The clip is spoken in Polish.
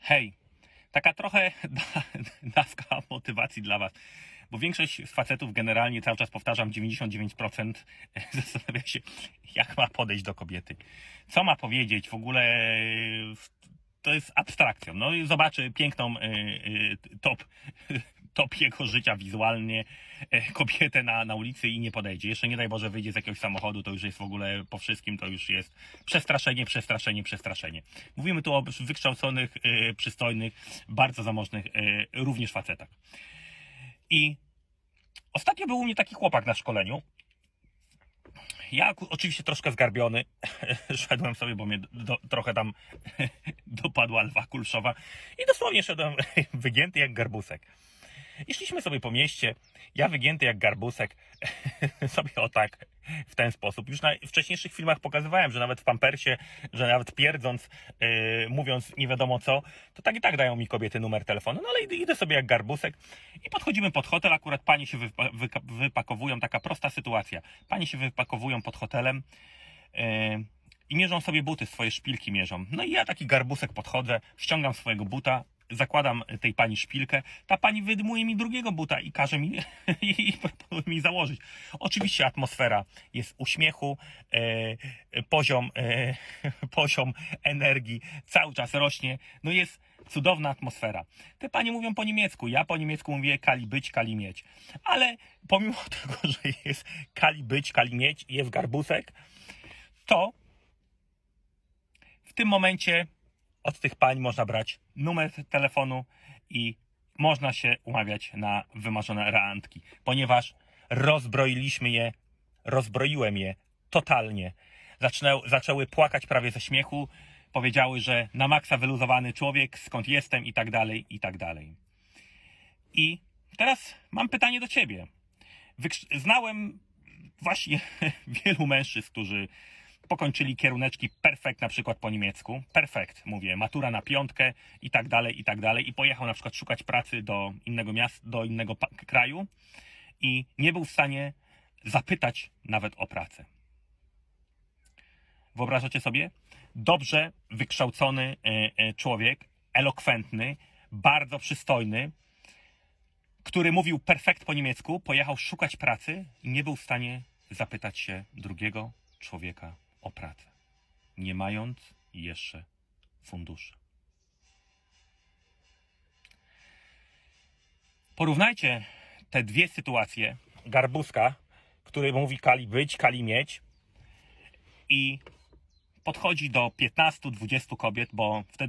Hej, taka trochę da- dawka motywacji dla Was. Bo większość facetów generalnie, cały czas powtarzam, 99% zastanawia się, jak ma podejść do kobiety. Co ma powiedzieć, w ogóle to jest abstrakcją. No i zobaczy piękną e, e, top, top jego życia wizualnie, e, kobietę na, na ulicy i nie podejdzie. Jeszcze nie daj Boże wyjdzie z jakiegoś samochodu, to już jest w ogóle po wszystkim, to już jest przestraszenie, przestraszenie, przestraszenie. Mówimy tu o wykształconych, e, przystojnych, bardzo zamożnych e, również facetach. I ostatnio był u mnie taki chłopak na szkoleniu. Ja oczywiście troszkę zgarbiony, szedłem sobie, bo mnie do, trochę tam dopadła lwa kulszowa i dosłownie szedłem wygięty jak garbusek. I szliśmy sobie po mieście, ja wygięty jak garbusek, sobie o tak, w ten sposób. Już na wcześniejszych filmach pokazywałem, że nawet w pampersie, że nawet pierdząc, yy, mówiąc nie wiadomo co, to tak i tak dają mi kobiety numer telefonu. No ale idę, idę sobie jak garbusek i podchodzimy pod hotel, akurat panie się wypa- wypakowują, taka prosta sytuacja. Panie się wypakowują pod hotelem, yy, i mierzą sobie buty, swoje szpilki mierzą. No i ja taki garbusek podchodzę, ściągam swojego buta, zakładam tej pani szpilkę, ta pani wydmuje mi drugiego buta i każe mi i, proponuje mi założyć. Oczywiście atmosfera jest uśmiechu, e, poziom, e, poziom energii cały czas rośnie, no jest cudowna atmosfera. Te panie mówią po niemiecku, ja po niemiecku mówię kali być, kali mieć. Ale pomimo tego, że jest kali być, kali mieć jest garbusek, to w tym momencie od tych pań można brać numer telefonu i można się umawiać na wymarzone randki, ponieważ rozbroiliśmy je, rozbroiłem je totalnie. Zaczęły płakać prawie ze śmiechu, powiedziały, że na maksa wyluzowany człowiek, skąd jestem i tak dalej, i tak dalej. I teraz mam pytanie do ciebie. Znałem właśnie wielu mężczyzn, którzy pokończyli kieruneczki perfekt na przykład po niemiecku. Perfekt, mówię, matura na piątkę i tak dalej, i tak dalej. I pojechał na przykład szukać pracy do innego miasta, do innego kraju i nie był w stanie zapytać nawet o pracę. Wyobrażacie sobie? Dobrze wykształcony e, e, człowiek, elokwentny, bardzo przystojny, który mówił perfekt po niemiecku, pojechał szukać pracy i nie był w stanie zapytać się drugiego człowieka o pracę, nie mając jeszcze funduszy. Porównajcie te dwie sytuacje. Garbuska, który mówi kali być, kali mieć i podchodzi do 15-20 kobiet, bo wtedy